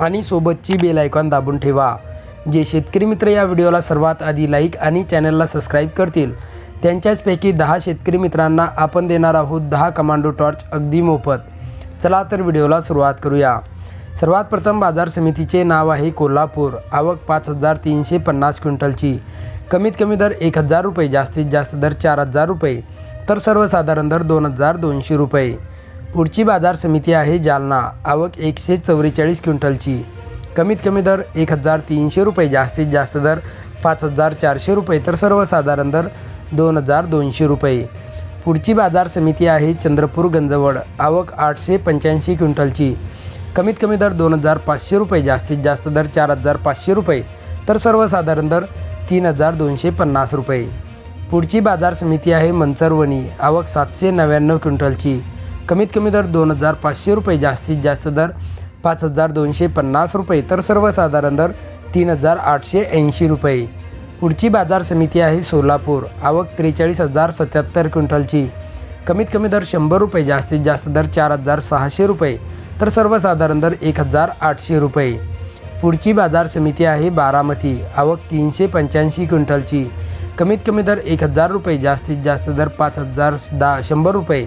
आणि सोबतची bell icon दाबून ठेवा. जे शेतकरी मित्र या व्हिडिओला सर्वात आधी लाईक आणि चॅनलला सबस्क्राईब करतील त्यांच्याचपैकी दहा शेतकरी मित्रांना आपण देणार आहोत दहा कमांडो टॉर्च अगदी मोफत. चला तर व्हिडिओला सुरुवात करूया. सर्वात प्रथम बाजार समितीचे नाव आहे कोल्हापूर. आवक पाच हजार तीनशे पन्नास क्विंटलची. कमीत कमी दर एक हजार रुपये जास्तीत जास्त दर चार हजार रुपये. तर सर्वसाधारण दर दोन हजार दोनशे रुपये. पुढची बाजार समिती आहे जालना. आवक एकशे चौवेचाळीस क्विंटलची. कमीत कमी दर एक हजार तीनशे रुपये जास्तीत जास्त दर पाच हजार चारशे रुपये तर सर्वसाधारण दर दोन हजार दोनशे रुपये. पुढची बाजार समिती आहे चंद्रपूर गंजवड. आवक आठशे पंच्याऐंशी क्विंटलची. कमीत कमी दर दोन हजार पाचशे रुपये जास्तीत जास्त दर चार हजार पाचशे रुपये तर सर्वसाधारण दर तीन हजार दोनशे पन्नास रुपये. पुढची बाजार समिती आहे मंचरवणी. आवक सातशे नव्याण्णव क्विंटलची. कमीत कमी दर दोन हजार पाचशे रुपये जास्तीत जास्त दर पाच हजार दोनशे पन्नास रुपये तर सर्वसाधारण दर तीन हजार आठशे ऐंशी रुपये. पुढची बाजार समिती आहे सोलापूर आवक त्रेचाळीस हजार सत्याहत्तर क्विंटलची. कमीत कमी दर शंभर रुपये जास्तीत जास्त दर चार हजार सहाशे रुपये तर सर्वसाधारण दर एक हजार आठशे रुपये. पुढची बाजार समिती आहे बारामती आवक तीनशे पंच्याऐंशी क्विंटलची. कमीत कमी दर एक हजार रुपये जास्तीत जास्त दर पाच हजार दहा शंभर रुपये.